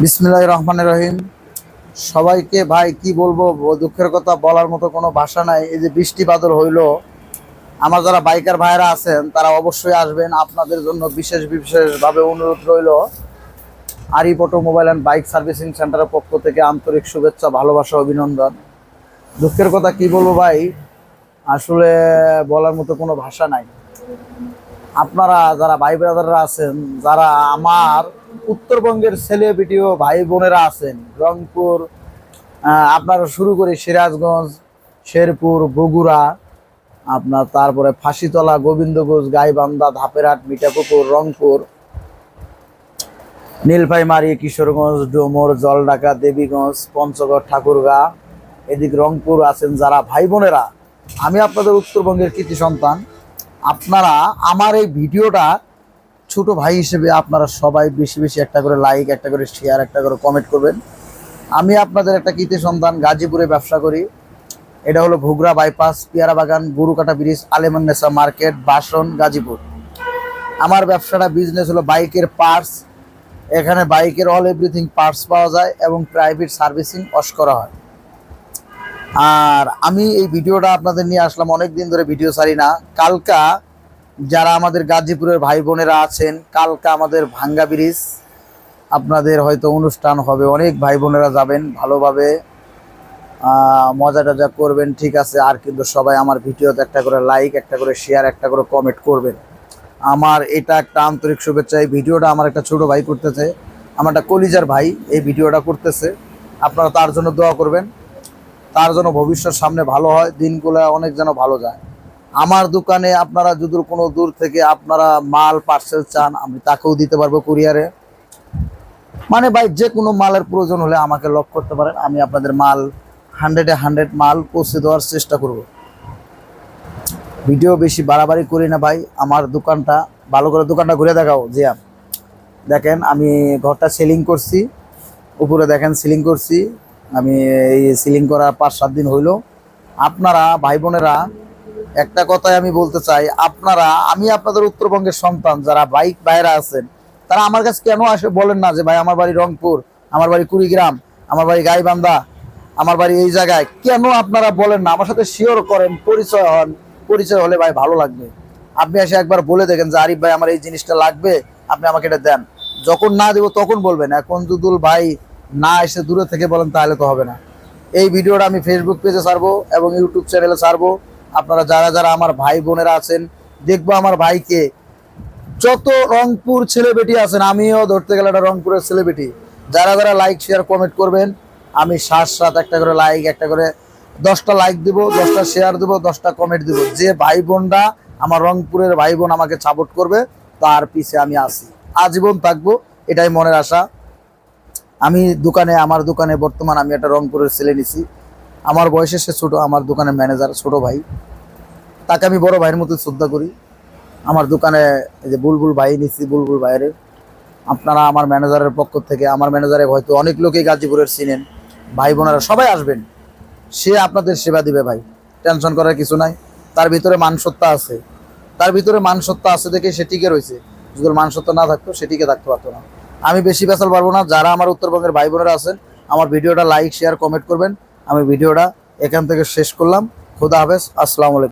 বিসমিল্লাহ রহমান রহিম। সবাইকে ভাই কি বলব দুঃখের কথা বলার মতো কোনো ভাষা নাই। এই যে বৃষ্টি বাদল হইল, আমার যারা বাইকার ভাইরা আছেন, তারা অবশ্যই আসবেন। আপনাদের জন্য বিশেষ বিশেষভাবে অনুরোধ রইল আরিপটো মোবাইল অ্যান্ড বাইক সার্ভিসিং সেন্টারের পক্ষ থেকে আন্তরিক শুভেচ্ছা, ভালোবাসা, অভিনন্দন। দুঃখের কথা কি বলব ভাই, আসলে বলার মতো কোনো ভাষা নাই। আপনারা যারা ভাই ব্রাদাররা আছেন, যারা আমার উত্তরবঙ্গের সেলিব্রিটি ও ভাই বোনেরা আছেন। রংপুর আপনারা শুরু করে সিরাজগঞ্জ, শেরপুর, বগুড়া, আপনার তারপরে ফাঁসিতলা, গোবিন্দগঞ্জ, গাইবান্ধা, ধাপেরহাট, মিঠাপুকুর, রংপুর, নীলফাইমারি, কিশোরগঞ্জ, ডোমর, জলঢাকা, দেবীগঞ্জ, পঞ্চগড়, ঠাকুরগাঁ, এদিক রংপুর আছেন যারা ভাই বোনেরা। আমি আপনাদের উত্তরবঙ্গের কৃতি সন্তান। আপনারা আমার এই ভিডিওটা ছোট ভাই হিসেবে আপনারা সবাই বেশি বেশি একটা করে লাইক একটা করে শেয়ার একটা করে কমেন্ট করবেন। আমি আপনাদের একটা কৃতি সন্তান, গাজীপুরে ব্যবসা করি। এটা হলো ভুগরা বাইপাস পেয়ারা বাগান গরুকাটা ব্রিজ আলেমান্নেসা মার্কেট, বাসন, গাজীপুর। আমার ব্যবসাটা বিজনেস হলো বাইকের পার্টস এখানে বাইকের অল এভরিথিং পার্টস পাওয়া যায় এবং প্রাইভেট সার্ভিসিং অস করা হয়। আর আমি এই ভিডিওটা আপনাদের নিয়ে আসলাম অনেক দিন ধরে ভিডিও ছাড়ি না। কালকা যারা আমাদের গাজীপুরের ভাই বোনেরা আছেন, কালকা আমাদের ভাঙ্গা ব্রিজ, আপনাদের হয়তো অনুষ্ঠান হবে। অনেক ভাই বোনেরা যাবেন ভালোভাবে। মজা টজা করবেন, ঠিক আছে। আর কিন্তু সবাই আমার ভিডিওতে একটা করে লাইক একটা করে শেয়ার একটা করে কমেন্ট করবেন। আমার এটা একটা আন্তরিক শুভেচ্ছা। এই ভিডিওটা আমার একটা ছোট ভাই করতেছে। আমার একটা কলিজার ভাই এই ভিডিওটা করতেছে। আপনারা তার জন্য দোয়া করবেন। তার জন্য ভবিষ্যৎ সামনে ভালো হয়, দিনগুলো অনেক যেন ভালো যায়। আমার দোকানে আপনারা যদি কোনো দূর থেকে আপনারা মাল পার্সেল চান, আমি তাকেও দিতে পারব কুরিয়ারে মানে ভাই যে কোনো মালের প্রয়োজন হলে আমাকে লক করতে পারেন। আমি আপনাদের মাল হান্ড্রেডে হান্ড্রেড মাল পৌঁছে দেওয়ার চেষ্টা করব। ভিডিও বেশি বাড়াবাড়ি করি না ভাই। আমার দোকানটা, ভালো করে দোকানটা ঘুরে দেখাও। যে দেখেন আমি ঘরটা সেলিং করছি। উপরে দেখেন সিলিং করছি। আমি এই সিলিং করা পাঁচ সাত দিন হইল। আপনারা ভাই বোনেরা একটা কথাই আমি বলতে চাই, আপনারা, আমি আপনাদের উত্তরবঙ্গের সন্তান, যারা বাইক বাইরে আছেন, তারা আমার কাছে কেন আসে বলেন না যে, ভাই, আমার বাড়ি রংপুর, আমার বাড়ি কুড়িগ্রাম, আমার বাড়ি গাইবান্ধা, আমার বাড়ি এই জায়গায় কেন আপনারা বলেন না? আমার সাথে শিওর করেন, পরিচয় হন। পরিচয় হলে, ভাই, ভালো লাগবে। আপনি এসে একবার বলে দেখেন যে, আরিফ ভাই, আমার এই জিনিসটা লাগবে, আপনি আমাকে এটা দেন। যখন না দেবো, তখন বলবেন। এখন দুদুল ভাই না এসে দূরে থেকে বলেন, তাহলে তো হবে না। এই ভিডিওটা আমি ফেসবুক পেজে ছাড়বো এবং ইউটিউব চ্যানেলে ছাড়বো। আপনারা যারা যারা আমার ভাই বোনেরা আছেন, দেখব আমার ভাইকে। যত রংপুর ছেলেবেটি আছেন, আমিও ধরতে গেলে একটা রংপুরের ছেলেবেটি যারা যারা লাইক শেয়ার কমেন্ট করবেন, আমি সাত সাত একটা করে লাইক একটা করে দশটা লাইক দিব, দশটা শেয়ার দিব, দশটা কমেন্ট দিব। যে ভাই বোনরা, আমার রংপুরের ভাই বোন আমাকে সাপোর্ট করবে, তার পিছে আমি আসি আজীবন থাকব, এটাই মনের আশা। আমি দোকানে, আমার দোকানে বর্তমান আমি একটা রংপুরের ছেলে নিছি। আমার বয়সে সে ছোটো, আমার দোকানের ম্যানেজার ছোট ভাই। তাকে আমি বড় ভাইয়ের মতো শ্রদ্ধা করি। আমার দোকানে যে বুলবুল ভাই নিছি বুলবুল ভাইয়ের। আপনারা আমার ম্যানেজারের পক্ষ থেকে, আমার ম্যানেজারে হয়তো অনেক লোকই গাজীপুরের চিনেন, ভাই বোনেরা সবাই আসবেন। সে আপনাদের সেবা দিবে ভাই, টেনশন করার কিছু নাই। তার ভিতরে মানসত্তা আছে। তার ভিতরে মানসত্তা আছে দেখে সে টিকে রয়েছে। যদি মানসত্তা না থাকতো, সে টিকে থাকতে পারতো না। আমি বেশি বেসাল পারব না। যারা আমার উত্তরবঙ্গের ভাই বোনেরা আছেন, আমার ভিডিওটা লাইক শেয়ার কমেন্ট করবেন। আমি ভিডিওটা এখান থেকে শেষ করলাম। খুদা হাফেজ আসসালামু